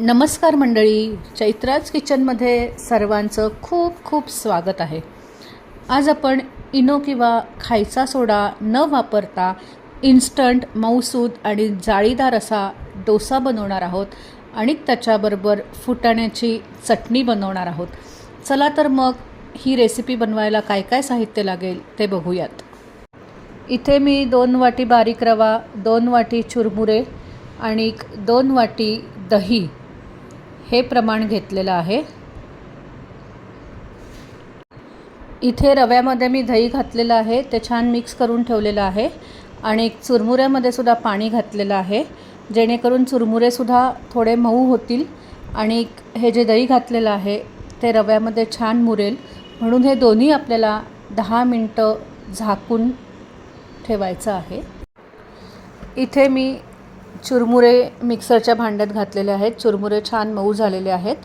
नमस्कार मंडळी चैत्राज किचनमध्ये सर्वांचं खूप खूप स्वागत आहे. आज आपण इनो किंवा खायचा सोडा न वापरता इन्स्टंट मऊसूद आणि जाळीदार असा डोसा बनवणार आहोत आणि त्याच्याबरोबर फुटाण्याची चटणी बनवणार आहोत. चला तर मग ही रेसिपी बनवायला काय काय साहित्य लागेल ते बघूयात. इथे मी दोन वाटी बारीक रवा दोन वाटी चुरमुरे आणि दोन वाटी दही हे प्रमाण घेतलेलं आहे. इथे रव्यामध्ये मी दही घातलेलं आहे ते छान मिक्स करून ठेवलेलं आहे आणि चुरमुऱ्यामध्ये सुद्धा पाणी घातलेलं आहे जेणेकरून चुरमुरेसुद्धा थोडे मऊ होतील आणि हे जे दही घातलेलं आहे ते रव्यामध्ये छान मुरेल. म्हणून हे दोन्ही आपल्याला दहा मिनटं झाकून ठेवायचं आहे. इथे मी चुरमुरे मिक्सरच्या भांड्यात घातलेले आहेत. चुरमुरे छान मऊ झालेले आहेत.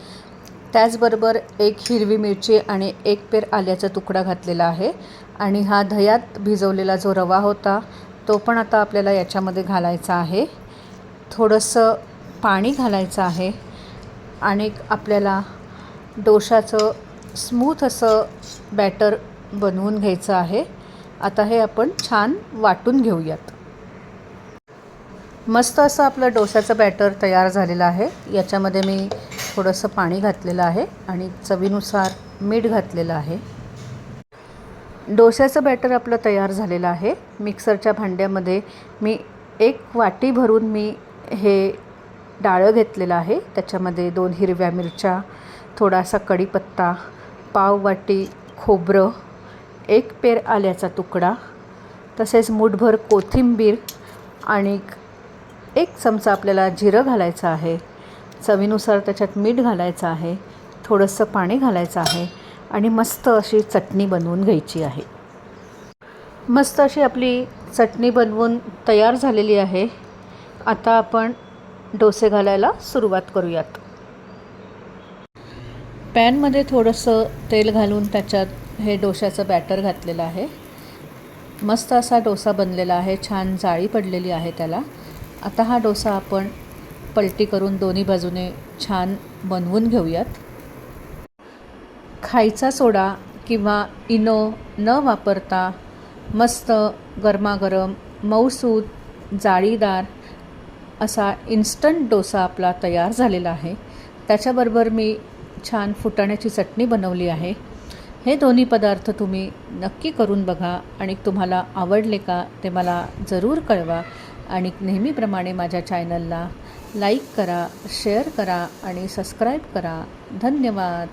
त्याचबरोबर एक हिरवी मिरची आणि एक पेर आल्याचा तुकडा घातलेला आहे. आणि हा दह्यात भिजवलेला जो रवा होता तो पण आता आपल्याला याच्यामध्ये घालायचा आहे. थोडंसं पाणी घालायचं आहे. आणि आपल्याला डोशाचं स्मूथ असं बॅटर बनवून घ्यायचं आहे. आता हे आपण छान वाटून घेऊयात. मस्त असं आपलं डोशाचं बॅटर तयार झालेलं आहे. याच्यामध्ये मी थोडंसं पाणी घातलेलं आहे आणि चवीनुसार मीठ घातलेलं आहे. डोश्याचं बॅटर आपलं तयार झालेलं आहे. मिक्सरच्या भांड्यामध्ये मी एक वाटी भरून मी हे डाळं घेतलेलं आहे. त्याच्यामध्ये दोन हिरव्या मिरच्या थोडासा कढीपत्ता पाव वाटी खोबरं एक पेर आल्याचा तुकडा तसेच मूठभर कोथिंबीर आणि एक चमचा आपल्याला जिरं घालायचं आहे. चवीनुसार त्याच्यात मीठ घालायचं आहे. थोडंसं पाणी घालायचं आहे आणि मस्त अशी चटणी बनवून घ्यायची आहे. मस्त अशी आपली चटणी बनवून तयार झालेली आहे. आता आपण डोसे घालायला सुरुवात करूयात. पॅनमध्ये थोडंसं तेल घालून त्याच्यात हे डोशाचं बॅटर घातलेलं आहे. मस्त असा डोसा बनलेला आहे. छान जाळी पडलेली आहे त्याला. आता हा डोसा आपण पलटी करून दोन्ही बाजूने छान बनवून घेऊयात. खायचा सोडा किंवा इनो न वापरता मस्त गरमागरम मऊसूद जाळीदार असा इन्स्टंट डोसा आपला तयार झालेला आहे. त्याच्याबरोबर मी छान फुटाण्याची चटणी बनवली आहे. हे दोन्ही पदार्थ तुम्ही नक्की करून बघा आणि तुम्हाला आवडले का ते मला जरूर कळवा. आणि नेहमीप्रमाणे माझ्या चॅनलला लाईक करा शेअर करा आणि सबस्क्राईब करा. धन्यवाद.